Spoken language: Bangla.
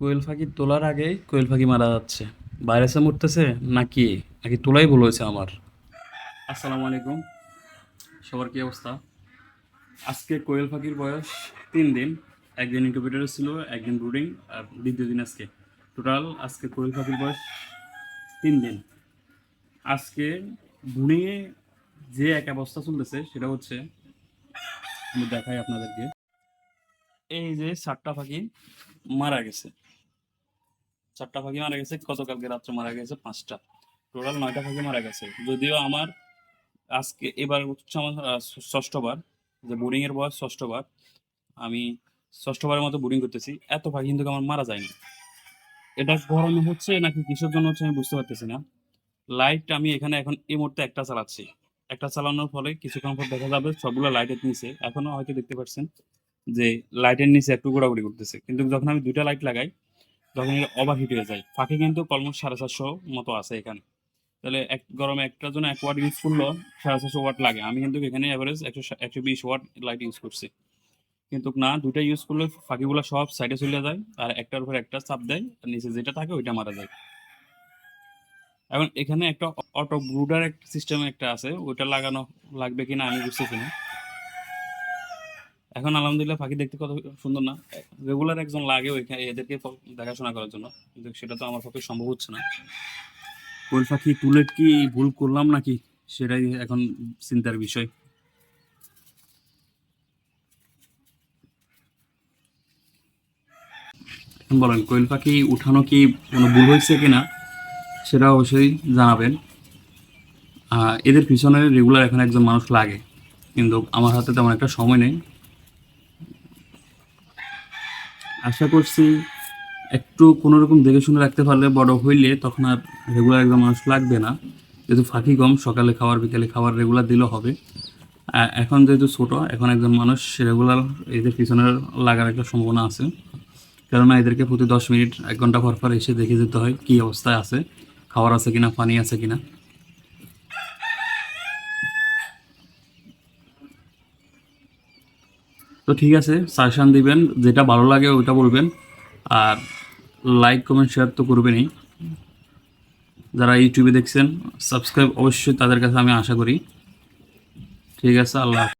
কোয়েল পাখি তোলার আগেই কোয়েল পাখি মারা যাচ্ছে। ভাইরাসে মরতেছে নাকি? নাকি তোলাই ভুল হয়েছে আমার? আসসালামু আলাইকুম। সবার কি অবস্থা? আজকে কোয়েল পাখির বয়স তিন দিন। একদিন ইনকিউবেটরে ছিল, একদিন ব্রুডিং আর দ্বিতীয় দিন আজকে। টোটাল আজকে কোয়েল পাখির বয়স তিন দিন। আজকে বুনিয়ে যে এক অবস্থা চলতেছে, সেটা হচ্ছে আমি দেখাই আপনাদেরকে। এই যে সাতটা পাখি মারা গেছে। চারটা পাখি মারা গেছে, গতকালকে রাত্রে মারা গেছে পাঁচটা। টোটাল নয়টা পাখি মারা গেছে। যদিও আমার আজকে, এবার হচ্ছে আমার ষষ্ঠবার, যে বোর্ডিং এর বয়স ষষ্ঠবার, আমি ষষ্ঠবারের মতো বোর্ডিং করতেছি, এত পাখি কিন্তু আমার মারা যায়নি। এটা গরমে হচ্ছে নাকি কিসের জন্য হচ্ছে আমি বুঝতে পারতেছি না। লাইট আমি এখানে এখন এই মুহূর্তে একটা চালাচ্ছি। একটা চালানোর ফলে কিছুক্ষণ পর দেখা যাবে সবগুলো লাইটের নিচে। এখনও হয়তো দেখতে পাচ্ছেন যে লাইটের নিচে একটু ঘোরাঘুরি করতেছে। কিন্তু যখন আমি দুইটা লাইট লাগাই তখন এটা ওভার হিট হয়ে যায়। ফাঁকি কিন্তু অলমোস্ট সাড়ে চারশো মতো আছে এখানে। তাহলে এক গরমে একটার জন্য এক ওয়াট ইউজ করলেও সাড়ে চারশো ওয়াট লাগে। আমি কিন্তু এখানে অ্যাভারেজ একশো একশো বিশ ওয়াট লাইট ইউজ করছি। কিন্তু না, দুইটা ইউজ করলে ফাঁকিগুলো সব সাইডে চলে যায় আর একটার উপর একটা চাপ দেয় আর নিচে যেটা থাকে ওইটা মারা যায়। এখন এখানে একটা অটো ব্রুডার একটা সিস্টেম একটা আছে, ওইটা লাগানো লাগবে কিনা আমি বুঝতেছি না। এখন আলহামদুলিল্লাহ পাখি দেখতে কত সুন্দর না। রেগুলার একজন লাগে ওইখানে এদেরকে দেখাশোনা করার জন্য। কিন্তু সেটা তো আমার পক্ষে সম্ভব হচ্ছে না। কোয়েল পাখি তুলে কি ভুল করলাম নাকি? সেটাই এখন চিন্তার বিষয়। বলেন, কোয়েল পাখি উঠানো কি কোনো ভুল হয়েছে কিনা, সেটা অবশ্যই জানাবেন। এদের পিছনে রেগুলার এখন একজন মানুষ লাগে। কিন্তু আমার হাতে তেমন একটা সময় নেই। আশা করছি একটু কোনো রকম দেখে শুনে রাখতে পারলে বড় হইলে তখন আর রেগুলার একদম মানুষ লাগবে না। যেহেতু ফাঁকি কম, সকালে খাওয়ার, বিকালে খাবার রেগুলার দিলেও হবে। এখন যেহেতু ছোট, এখন একজন মানুষ রেগুলার এদের পিছনে লাগার একটা সম্ভাবনা আছে। কেননা এদেরকে প্রতি দশ মিনিট, এক ঘণ্টা পর পর এসে দেখে যেতে হয় কী অবস্থায় আছে খাবার আছে কিনা, পানি আছে কিনা। তো ঠিক আছে সাজেশান দিবেন, যেটা ভালো লাগে ওইটা বলবেন। আর লাইক কমেন্ট শেয়ার তো করবেনই। যারা ইউটিউবে দেখছেন সাবস্ক্রাইব অবশ্যই তাদের কাছে আমি আশা করি। ঠিক আছে, আল্লাহ।